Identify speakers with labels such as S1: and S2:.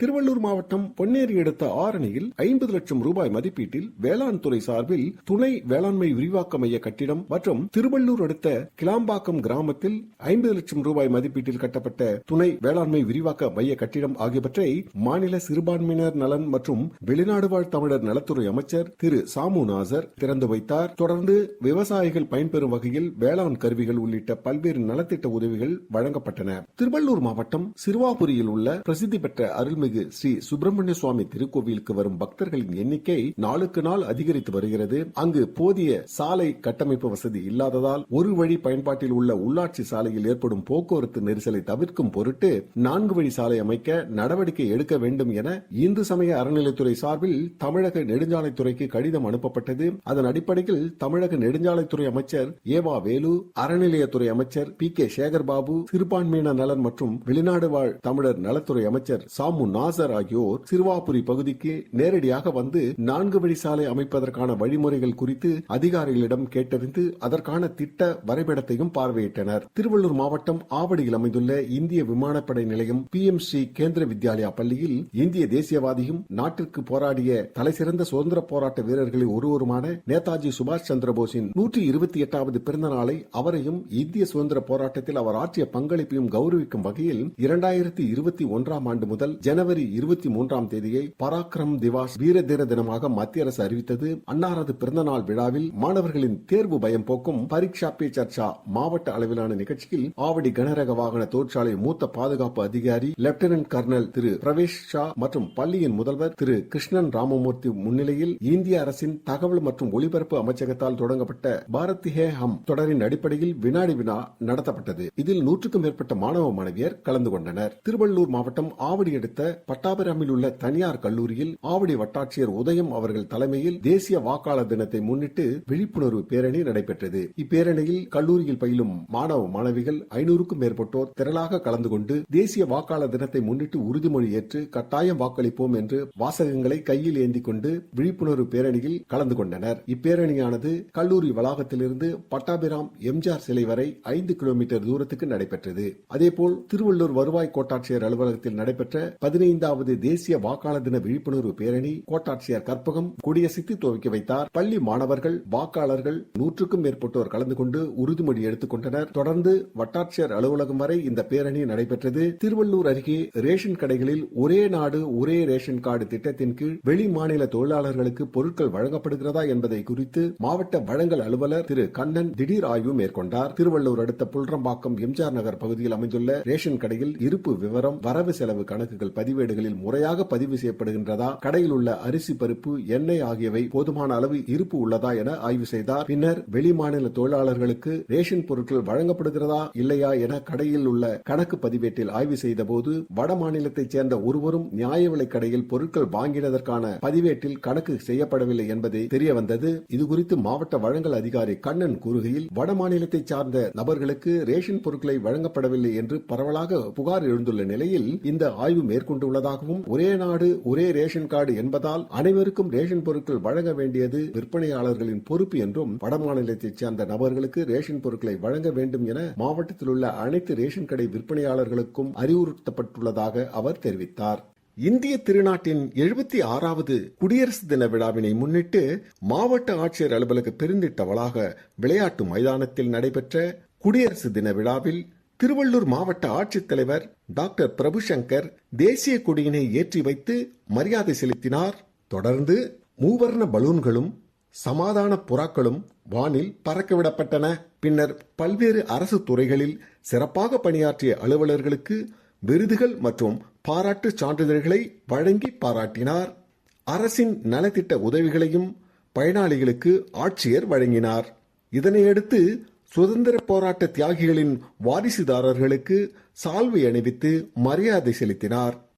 S1: திருவள்ளூர் மாவட்டம் பொன்னேரி அடுத்த ஆரணியில் ஐம்பது லட்சம் ரூபாய் மதிப்பீட்டில் வேளாண் துறை சார்பில் துணை வேளாண்மை விரிவாக்க மைய கட்டிடம் மற்றும் திருவள்ளூர் அடுத்த கிளாம்பாக்கம் கிராமத்தில் ஐம்பது லட்சம் ரூபாய் மதிப்பீட்டில் கட்டப்பட்ட துணை வேளாண்மை விரிவாக்க மைய கட்டிடம் ஆகியவற்றை மாநில சிறுபான்மையினர் நலன் மற்றும் வெளிநாடு வாழ் தமிழர் நலத்துறை அமைச்சர் திரு சாமு நாசர் திறந்து வைத்தார். தொடர்ந்து விவசாயிகள் பயன்பெறும் வகையில் வேளாண் கருவிகள் உள்ளிட்ட பல்வேறு நலத்திட்ட உதவிகள் வழங்கப்பட்டன. திருவள்ளூர் மாவட்டம் சிறுவாபுரியில் உள்ள பிரசித்தி பெற்ற அருள்மிகு ஸ்ரீ சுப்பிரமணிய சுவாமி திருக்கோவிலுக்கு வரும் பக்தர்களின் எண்ணிக்கை நாளுக்கு நாள் அதிகரித்து வருகிறது. அங்கு போதிய சாலை கட்டமைப்பு வசதி இல்லாததால் ஒரு வழி பயன்பாட்டில் உள்ள உள்ளாட்சி சாலையில் ஏற்படும் போக்குவரத்து நெரிசலை தவிர்க்கும் பொருட்டு நான்கு வழி சாலை அமைக்க நடவடிக்கை எடுக்க வேண்டும் என இந்து சமய அறநிலைத்துறை சார்பில் தமிழக நெடுஞ்சாலைத்துறைக்கு கடிதம் அனுப்பப்பட்டது. அதன் அடிப்படையில் தமிழக நெடுஞ்சாலைத்துறை அமைச்சர் ஏவா வேலு அறநிலையத்துறை அமைச்சர் பி. கே. சேகர்பாபு சிறுபான்மையினர் நலன் மற்றும் வெளிநாடு வாழ் தமிழர் நலத்துறை அமைச்சர் சாமு நாசர் ஆகியோர் சிறுவாபுரி பகுதிக்கு நேரடியாக வந்து நான்கு வழி சாலை அமைப்பதற்கான வழிமுறைகள் குறித்து அதிகாரிகளிடம் கேட்டறிந்து அதற்கான திட்ட வரைபடத்தையும் பார்வையிட்டனர். திருவள்ளூர் மாவட்டம் ஆவடியில் அமைந்துள்ள இந்திய விமானப்படை நிலையம் பி எம் ஸ்ரீ கேந்திர வித்யாலயா பள்ளியில் இந்திய தேசியவாதியும் நாட்டிற்கு போராடிய தலைசிறந்த சுதந்திர போராட்ட வீரர்களில் ஒருவருமான நேதாஜி சுபாஷ் சந்திரபோஸின் நூற்றி இருபத்தி எட்டாவது பிறந்த நாளை அவரையும் இந்திய சுதந்திர போராட்டத்தில் அவர் ஆற்றிய பங்களிப்பையும் கௌரவிக்கும் வகையில் இரண்டாயிரத்தி இருபத்தி ஒன்றாம் ஆண்டு முதல் ஜனவரி இருபத்தி மூன்றாம் தேதியை பராக்கிரம் திவாஸ் வீர தீர தினமாக மத்திய அரசு அறிவித்தது. அன்னாரது பிறந்தநாள் விழாவில் மாணவர்களின் தேர்வு பயம் போக்கும் பரீட்சா பே சர்ச்சா மாவட்ட அளவிலான நிகழ்ச்சியில் ஆவடி கனரக வாகன தொழிற்சாலை மூத்த பாதுகாப்பு அதிகாரி லெப்டினன்ட் கர்னல் திரு பிரவேஷ் ஷா மற்றும் பள்ளியின் முதல்வர் திரு கிருஷ்ணன் ராமமூர்த்தி முன்னிலையில் இந்திய அரசின் தகவல் மற்றும் ஒலிபரப்பு அமைச்சகத்தால் தொடங்கப்பட்ட பாரத் ஹே ஹம் தொடரின் அடிப்படையில் வினாடி வினா நடத்தப்பட்டது. இதில் நூற்றுக்கும் மேற்பட்ட மாணவ மாணவியர் கலந்து கொண்டனர். திருவள்ளூர் மாவட்டம் ஆவடி அடுத்த பட்டாபிராமில் உள்ள தனியார் கல்லூரியில் ஆவடி வட்டாட்சியர் உதயம் அவர்கள் தலைமையில் தேசிய வாக்காளர் தினத்தை முன்னிட்டு விழிப்புணர்வு பேரணி நடைபெற்றது. இப்பேரணியில் கல்லூரியில் பயிலும் மாணவ மாணவிகள் ஐநூறுக்கும் மேற்பட்டோர் திரளாக கலந்து கொண்டு தேசிய வாக்காளர் தினத்தை முன்னிட்டு உறுதிமொழி ஏற்று கட்டாயம் வாக்களிப்போம் என்று வாசகங்களை கையில் ஏந்தி கொண்டு விழிப்புணர்வு பேரணியில் கலந்து கொண்டனர். இப்பேரணியானது கல்லூரி வளாகத்திலிருந்து பட்டாபிராம் எம்ஜிஆர் சிலை வரை ஐந்து கிலோமீட்டர் தூரத்துக்கு நடைபெற்றது. அதேபோல் திருவள்ளூர் வருவாய் கோட்டாட்சியர் அலுவலகத்தில் நடைபெற்ற பதினைந்தாவது தேசிய வாக்காளர் தின விழிப்புணர்வு பேரணி கோட்டாட்சியர் கற்பகம் கொடியசைத்து துவக்கி வைத்தார். பள்ளி மாணவர்கள் வாக்காளர்கள் நூற்றுக்கும் மேற்பட்டோர் கலந்து கொண்டு உறுதிமொழி எடுத்துக் கொண்டனர். தொடர்ந்து வட்டாட்சியர் அலுவலகம் வரை இந்த பேரணி நடைபெற்றது. திருவள்ளூர் அருகே ரேஷன் கடைகளில் ஒரே நாடு ஒரே ரேஷன் கார்டு திட்டத்தின் கீழ் வெளி மாநில தொழிலாளர்களுக்கு பொருட்கள் வழங்கப்படுகிறதா என்பதை குறித்து மாவட்ட வழங்கல் அலுவலர் திரு கண்ணன் திடீர் ஆய்வு மேற்கொண்டார். திருவள்ளூர் அடுத்த புல்ரம்பாக்கம் எம்ஜிஆர் நகர் பகுதியில் அமைந்துள்ள ரேஷன் கடையில் இருப்பு விவரம் வரவு செலவு கணக்குகள் பதிவேடுகளில் முறையாக பதிவு செய்யப்படுகின்றதா கடையில் உள்ள அரிசி பருப்பு எண்ணெய் ஆகியவை போதுமான அளவு இருப்பு உள்ளதா என ஆய்வு செய்தார். பின்னர் வெளிமாநில தொழிலாளர்களுக்கு ரேஷன் பொருட்கள் வழங்கப்படுகிறதா இல்லையா என கடையில் உள்ள கணக்கு பதிவேட்டில் ஆய்வு செய்த போது வட மாநிலத்தைச் சேர்ந்த ஒருவரும் நியாய விலை கடையில் பொருட்கள் வாங்கினதற்கான பதிவேட்டில் கணக்கு செய்யப்படவில்லை என்பதை தெரிய வந்தது. இதுகுறித்து மாவட்ட வழங்கல் அதிகாரி கண்ணன் கூறுகையில் வட மாநிலத்தை சார்ந்த நபர்களுக்கு ரேஷன் பொருட்களை வழங்கப்படவில்லை என்று பரவலாக புகார் எழுந்துள்ள நிலையில் இந்த ஆய்வு மேற்கொண்டு கொண்டுள்ளதாகவும் ஒரே நாடு ஒரே ரேஷன் கார்டு என்பதால் அனைவருக்கும் ரேஷன் பொருட்கள் வழங்க வேண்டியது விற்பனையாளர்களின் பொறுப்பு என்றும் வடமாநிலத்தைச் சேர்ந்த நபர்களுக்கு ரேஷன் பொருட்களை வழங்க வேண்டும் என மாவட்டத்தில் உள்ள அனைத்து ரேஷன் கடை விற்பனையாளர்களுக்கும் அறிவுறுத்தப்பட்டுள்ளதாக அவர் தெரிவித்தார். இந்திய திருநாட்டின் எழுபத்தி ஆறாவது குடியரசு தின விழாவினை முன்னிட்டு மாவட்ட ஆட்சியர் அலுவலக பெருந்திட்ட வளாக விளையாட்டு மைதானத்தில் நடைபெற்ற குடியரசு தின விழாவில் திருவள்ளூர் மாவட்ட ஆட்சித்தலைவர் டாக்டர் பிரபுசங்கர் தேசிய கொடியினை ஏற்றி வைத்து மரியாதை செலுத்தினார். தொடர்ந்து மூவர்ண பலூன்களும் சமாதான புறாக்களும் வானில் பறக்கவிடப்பட்டன. பின்னர் பல்வேறு அரசு துறைகளில் சிறப்பாக பணியாற்றிய அலுவலர்களுக்கு விருதுகள் மற்றும் பாராட்டு சான்றிதழ்களை வழங்கி பாராட்டினார். அரசின் நலத்திட்ட உதவிகளையும் பயனாளிகளுக்கு ஆட்சியர் வழங்கினார். இதனையடுத்து சுதந்திர போராட்ட தியாகிகளின் வாரிசுதாரர்களுக்கு சால்வை அணிவித்து மரியாதை செலுத்தினார்.